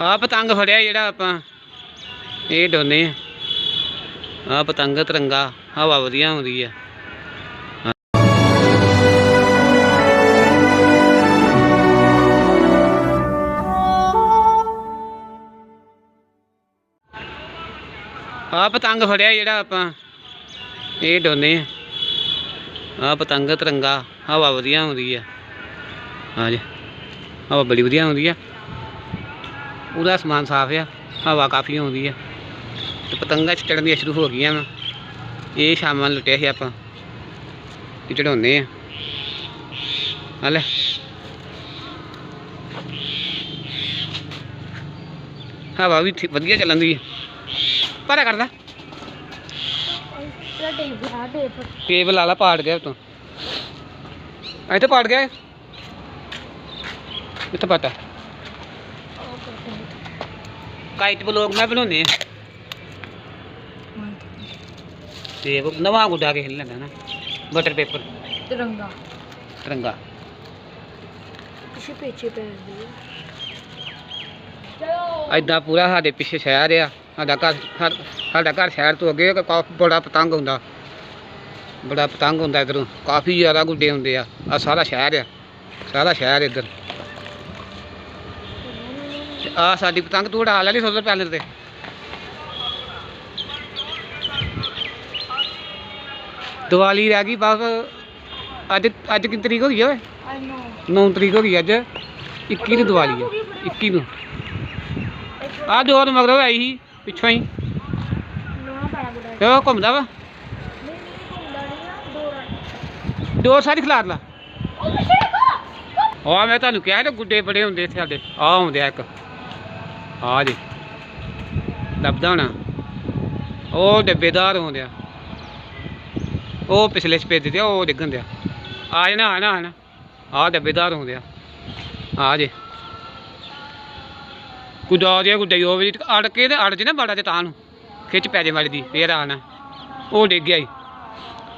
ਆ ਪਤੰਗ ਫੜਿਆ ਜਿਹੜਾ ਆਪਾਂ। ਇਹ ਡੋਨੇ ਆ। ਆ ਪਤੰਗ ਤਿਰੰਗਾ, ਹਵਾ ਵਧੀਆ ਆਉਂਦੀ ਆ। ਆ ਪਤੰਗ ਫੜਿਆ ਜਿਹੜਾ ਆਪਾਂ। ਇਹ ਡੋਨੇ ਆ। ਆ ਪਤੰਗ ਤਿਰੰਗਾ, ਹਵਾ ਵਧੀਆ ਆਉਂਦੀ ਆ। ਹਾਂਜੀ ਹਵਾ ਬੜੀ ਵਧੀਆ ਆਉਂਦੀ ਆ। ਪੂਰਾ ਸਮਾਨ ਸਾਫ਼ ਆ, ਹਵਾ ਕਾਫੀ ਆਉਂਦੀ ਆ। ਤੇ ਪਤੰਗਾਂ ਚ ਚੜ੍ਹਨੀਆਂ ਸ਼ੁਰੂ ਹੋ ਗਈਆਂ ਵਾ। ਇਹ ਸ਼ਾਮਾਂ ਲੁੱਟਿਆ ਸੀ ਆਪਾਂ ਇਹ ਚੜਾਉਂਦੇ ਆ। ਹਲੇ ਹਵਾ ਵੀ ਵਧੀਆ ਚੱਲਣ ਦੀ ਆ। ਪਤਾ ਕਰਦਾ। ਇਹਦਾ ਟੇਪ ਆ ਵਾਲਾ ਪਾੜ ਗਿਆ ਉਤੋਂ। ਇੱਥੇ ਪਾੜ ਗਿਆ ਇੱਥੇ ਪਤਾ ਕਾਈਟ ਬਲੌਗ ਮੈਂ ਬਣਾਉਨੇ ਆ। ਤੇ ਉਹ ਨਵਾਂ ਗੁੱਡਾ ਕੇ ਲੈਣਾ ਨਾ ਬਟਰ ਪੇਪਰ ਤਿਰੰਗਾ। ਤਿਰੰਗਾ। ਕਿਸੇ ਪਿੱਛੇ ਪੈ ਜਾਂਦੀ ਹੈ ਚਲੋ ਐਦਾਂ ਪੂਰਾ ਸਾਡੇ ਪਿੱਛੇ ਸ਼ਹਿਰ ਆ ਸਾਡਾ ਘਰ ਸਾਡਾ ਘਰ ਸ਼ਹਿਰ ਤੋਂ ਅੱਗੇ ਆ, ਕਾਫੀ ਬੜਾ ਪਤੰਗ ਹੁੰਦਾ। ਬੜਾ ਪਤੰਗ ਹੁੰਦਾ ਇਧਰੋਂ ਕਾਫੀ ਜ਼ਿਆਦਾ ਗੁੱਡੇ ਹੁੰਦੇ ਆ ਆ ਸਾਰਾ ਸ਼ਹਿਰ ਆ ਸਾਰਾ ਸ਼ਹਿਰ ਇੱਧਰ। ਆ ਸਾਡੀ ਪਤੰਗ ਤੂੰ ਉਡਾ ਲੈਣੀ ਸੋਲਰ ਪੈਨਲ ਤੇ। ਦੀਵਾਲੀ ਰਹਿ ਗਈ ਬਸ। ਅੱਜ ਅੱਜ ਕਿੰਨੀ ਤਰੀਕ ਹੋ ਗਈ ਓਏ? 9 ਤਰੀਕ ਹੋ ਗਈ ਅੱਜ। 21 ਨੂੰ ਦੀਵਾਲੀ ਆ। 21 ਨੂੰ। ਆ ਦੋ ਦਿਨ ਮਗਰੋਂ ਆਈ ਸੀ, ਪਿੱਛੋਂ ਹੀ ਤੇ ਉਹ ਘੁੰਮਦਾ ਵਾ? ਨਹੀਂ ਦੋ ਸਾਰੀ ਖਿਲਾਰ ਲਾ। ਉਹ ਆ ਮੈਂ ਤੁਹਾਨੂੰ ਕਿਹਾ ਨਾ ਗੁੱਡੇ ਬੜੇ ਹੁੰਦੇ ਇੱਥੇ ਸਾਡੇ। ਆ ਹੁੰਦੇ ਆ ਇੱਕ। ਆ ਜੀ। ਲੱਭਦਾ ਹੋਣਾ। ਉਹ ਡੱਬੇਦਾਰ ਹੁੰਦੇ ਆ ਉਹ ਪਿਛਲੇ ਸਪੇਦੇ ਤੇ ਉਹ ਡਿੱਗਣ ਦਿਆ। ਆ ਜਾਣਾ ਆ ਨਾ ਆ ਨਾ ਆ ਡੱਬੇਦਾਰ ਹੁੰਦੇ ਆ ਆ ਜੇ। ਜਿਹਾ ਗੁੱਡਾ ਹੀ ਉਹ ਵੀ ਅੜ ਕੇ ਤੇ ਅੜ ਜੇ ਨਾ ਬੜਾ ਤੇ ਤਾਂ ਨੂੰ। ਖਿੱਚ ਪੈ ਜੇ ਵਾਲੀ ਦੀ ਫੇਰ ਆਣਾ ਉਹ ਡਿੱਗ ਗਿਆ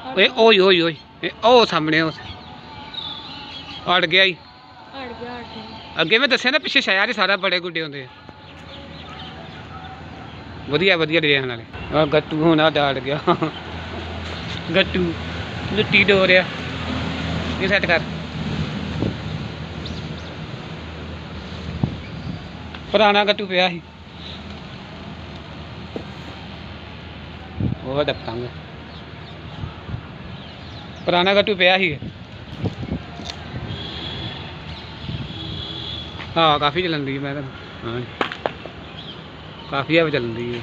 ਓਏ ਓਏ ਓਏ ਓਏ ਉਹ ਸਾਹਮਣੇ ਉਹ ਅੜ ਗਿਆ ਈ ਅੜ ਗਿਆ ਅੜ ਗਿਆ। ਅੱਗੇ ਮੈਂ ਦੱਸਿਆ ਨਾ ਪਿੱਛੇ ਸ਼ਹਿਰ ਹੀ ਸਾਰਾ ਬੜੇ ਗੁੱਡੇ ਹੁੰਦੇ ਆ। ਵਧੀਆ ਵਧੀਆ ਡਿਜ਼ਾਈਨ ਵਾਲੇ ਆ ਗੱਟੂ ਹੋਣਾ ਡਾੜ ਗਿਆ। ਗੱਟੂ ਲੁੱਟੀ ਡੋਰਿਆ ਇਹ ਸੈੱਟ ਕਰ। ਪੁਰਾਣਾ ਗੱਟੂ ਪਿਆ ਸੀ। ਉਹ ਦਾ ਪੁਰਾਣਾ ਗੱਟੂ ਪਿਆ ਸੀ। ਹਾਂ, ਕਾਫੀ ਚੱਲਦੀ ਦੀ ਮੈਂ ਤਾਂ। ਹਾਂ। ਕਾਫੀ ਹਵਾ ਚੱਲਦੀ ਹੈ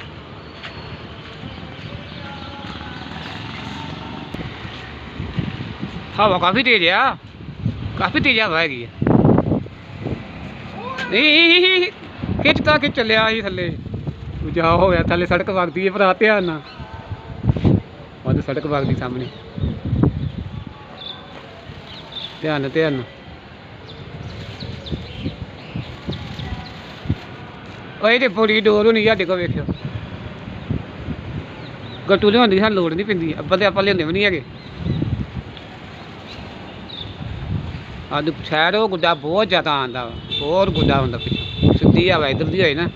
ਹਵਾ ਕਾਫੀ ਤੇਜ਼ ਆ। ਕਾਫੀ ਤੇਜ਼ ਹਵਾ ਹੈਗੀ ਆ। ਨਹੀਂ ਖਿੱਚਦਾ ਕਿ ਚੱਲਿਆ ਸੀ ਥੱਲੇ। ਜਾ ਹੋਇਆ ਥੱਲੇ ਸੜਕ ਵਗਦੀ ਹੈ ਭਰਾ, ਧਿਆਨ ਨਾਲ। ਉਹਦੇ ਸੜਕ ਵਗਦੀ ਸਾਹਮਣੇ। ਧਿਆਨ ਧਿਆਨ ਓਏ ਇਹਦੇ ਬੜੀ ਡੋਰ ਹੋਣੀ ਸਾਡੇ ਕੋਲ ਵੇਖਿਓ। ਗੱਟੂ ਲਿਆਉਂਦੀ ਸਾਨੂੰ ਲੋੜ ਨਹੀਂ ਪੈਂਦੀ ਆਪਾਂ ਤੇ ਆਪਾਂ ਲਿਆਉਂਦੇ ਵੀ ਨਹੀਂ ਹੈਗੇ। ਆਦੂ ਸ਼ਹਿਰ ਉਹ ਗੁੱਡਾ ਬਹੁਤ ਜ਼ਿਆਦਾ ਆਂਦਾ ਬਹੁਤ ਗੁੱਡਾ ਹੁੰਦਾ ਪਿੱਛੇ ਸਿੱਧੀ ਹਵਾ ਇਧਰ ਦੀ ਹੋਏ ਨਾ।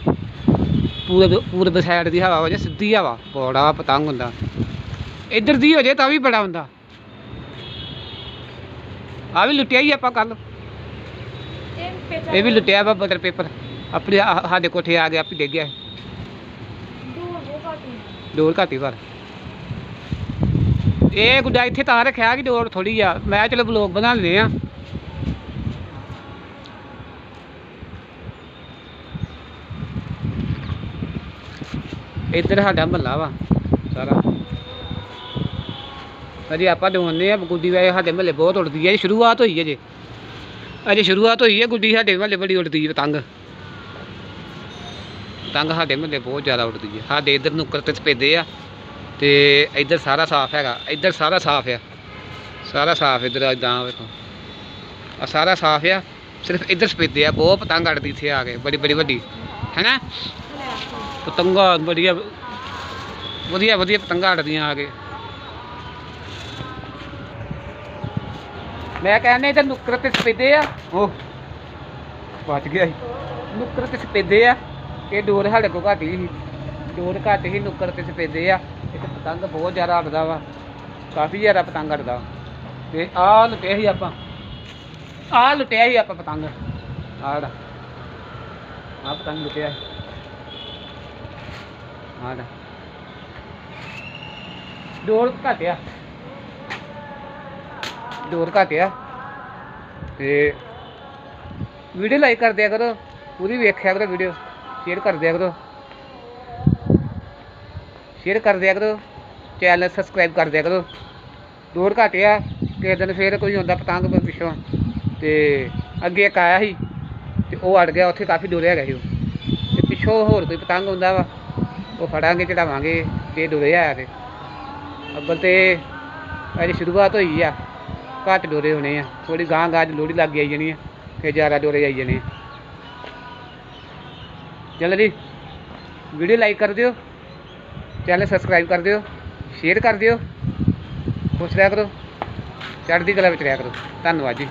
ਪੂਰਬ ਪੂਰਬ ਸਾਈਡ ਦੀ ਹਵਾ ਹੋ ਜਾ ਸਿੱਧੀ ਹਵਾ ਬੜਾ ਪਤੰਗ ਹੁੰਦਾ। ਇੱਧਰ ਦੀ ਹੋ ਜੇ ਤਾਂ ਵੀ ਬੜਾ ਹੁੰਦਾ। ਆ ਵੀ ਲੁੱਟਿਆ ਹੀ ਆਪਾਂ ਕੱਲ ਇਹ ਵੀ ਲੁੱਟਿਆ ਵਾ ਬਟਰ ਪੇਪਰ। ਆਪਣੇ ਆਹ- ਸਾਡੇ ਕੋਠੇ ਆ ਗਿਆ, ਆਪੀ ਡਿੱਗ ਗਿਆ ਦੂਰ ਬਹੁਤ ਘੱਟ ਹੈ ਡੋਰ ਘਾਟੀ ਪਰ ਇਹ ਗੁੱਡਾ ਇੱਥੇ ਤਾਂ ਰੱਖਿਆ ਕਿ ਡੋਰ ਥੋੜੀ ਆ। ਮੈਂ ਚਲੋ ਬਲੌਗ ਬਣਾ ਲੈਂਦੇ ਆ ਇੱਧਰ ਸਾਡਾ ਮਹੱਲਾ ਵਾ, ਸਾਰਾ। ਅਜੇ ਆਪਾਂ ਡੋਨੇ ਆ, ਗੁੱਡੀ ਵੇ ਸਾਡੇ ਮਹੱਲੇ ਬਹੁਤ ਉੜਦੀ ਹੈ ਸ਼ੁਰੂਆਤ ਹੋਈ ਹੈ ਜੇ ਅਜੇ ਸ਼ੁਰੂਆਤ ਹੋਈ ਹੈ ਗੁੱਡੀ ਸਾਡੇ ਮਹੱਲੇ ਬੜੀ ਉੜਦੀ ਹੈ ਪਤੰਗ ਪਤੰਗ ਸਾਡੇ ਮੁਹੱਲੇ ਬਹੁਤ ਜ਼ਿਆਦਾ ਉੱਡਦੀ ਹੈ ਸਾਡੇ ਇੱਧਰ ਨੁੱਕਰ ਤੇ ਸਪੇਦੇ ਆ ਤੇ ਇੱਧਰ ਸਾਰਾ ਸਾਫ਼ ਹੈਗਾ। ਇੱਧਰ ਸਾਰਾ ਸਾਫ਼ ਆ। ਸਾਰਾ ਸਾਫ਼ ਇੱਧਰ ਇਦਾਂ ਵੇਖੋ ਆ ਸਾਰਾ ਸਾਫ਼ ਆ। ਸਿਰਫ ਇੱਧਰ ਸਪੇਦੇ ਆ। ਬਹੁਤ ਪਤੰਗ ਅੜਦੀ ਇੱਥੇ ਆ ਕੇ। ਬੜੀ ਬੜੀ ਵੱਡੀ। ਹੈਨਾ? ਪਤੰਗਾ ਵਧੀਆ ਵਧੀਆ ਵਧੀਆ ਪਤੰਗਾਂ ਅੜਦੀਆਂ ਆ ਕੇ। ਮੈਂ ਕਹਿੰਦਾ ਇੱਧਰ ਨੁੱਕਰ ਤੇ ਸਪੇਦੇ ਆ। ਉਹ ਬਚ ਗਿਆ ਸੀ। ਨੁੱਕਰ ਤੇ ਸਪੇਦੇ ਆ। ਇਹ ਡੋਰ ਸਾਡੇ ਕੋਲ ਘੱਟ ਹੀ ਸੀ। ਡੋਰ ਘੱਟ ਹੀ ਨੁੱਕਰ ਤੇ ਸਪੇਦੇ ਆ। ਇੱਕ ਪਤੰਗ ਬਹੁਤ ਜ਼ਿਆਦਾ ਅੜਦਾ ਵਾ। ਕਾਫੀ ਜ਼ਿਆਦਾ ਪਤੰਗ ਅੜਦਾ ਤੇ ਆਹ ਲੁੱਟਿਆ ਸੀ ਆਪਾਂ। ਆਹ ਲੁੱਟਿਆ ਸੀ ਆਪਾਂ ਪਤੰਗ। ਆੜਾ ਆਹ ਪਤੰਗ ਲੁੱਟਿਆ ਸੀ। ਆੜਾ ਡੋਰ ਘੱਟ ਡੋਰ ਘੱਟ ਤੇ ਵੀਡੀਓ ਲਾਈਕ ਕਰ ਦਿਆ ਕਰੋ। ਪੂਰੀ ਵੇਖਿਆ ਕਰੋ ਵੀਡੀਓ। ਸ਼ੇਅਰ ਕਰ ਦਿਆ ਕਰੋ। ਸ਼ੇਅਰ ਕਰ ਦਿਆ ਕਰੋ, ਚੈਨਲ ਸਬਸਕ੍ਰਾਈਬ ਕਰ ਦਿਆ ਕਰੋ। ਦੂਰ ਘੱਟ ਆ, ਕਿਸੇ ਦਿਨ ਫੇਰ ਕੋਈ ਹੁੰਦਾ ਪਤੰਗ ਪਿੱਛੋਂ। ਤੇ ਅੱਗੇ ਇੱਕ ਆਇਆ ਸੀ, ਤੇ ਉਹ ਅੜ ਗਿਆ, ਉੱਥੇ ਕਾਫੀ ਦੂਰ ਹੈਗਾ ਸੀ ਉਹ। ਤੇ ਪਿੱਛੋਂ ਹੋਰ ਕੋਈ ਪਤੰਗ ਹੁੰਦਾ ਵਾ, ਉਹ ਫੜਾਂਗੇ, ਚੜਾਵਾਂਗੇ, ਤੇ ਡੋਰੇ ਆਇਆ ਤੇ ਅੱਬਲ ਤੇ ਅਜੇ ਸ਼ੁਰੂਆਤ ਹੋਈ ਆ, ਘੱਟ ਡੋਰੇ ਹੋਣੇ ਆ ਥੋੜੀ ਗਾਂ ਗਾਂ ਲੋੜੀ ਲੱਗ ਆਈ ਜਾਣੀ ਆ, ਫਿਰ ਜ਼ਿਆਦਾ ਡੋਰੇ ਆਈ ਜਾਣੇ ਆ। ਚਲੋ ਜੀ ਵੀਡੀਓ ਲਾਈਕ ਕਰ ਦਿਓ ਚੈਨਲ ਸਬਸਕ੍ਰਾਈਬ ਕਰ ਦਿਓ ਸ਼ੇਅਰ ਕਰ ਦਿਓ, ਖੁਸ਼ ਰਿਹਾ ਕਰੋ, ਚੜ੍ਹਦੀ ਕਲਾ ਵਿੱਚ ਰਿਹਾ ਕਰੋ। ਧੰਨਵਾਦ ਜੀ।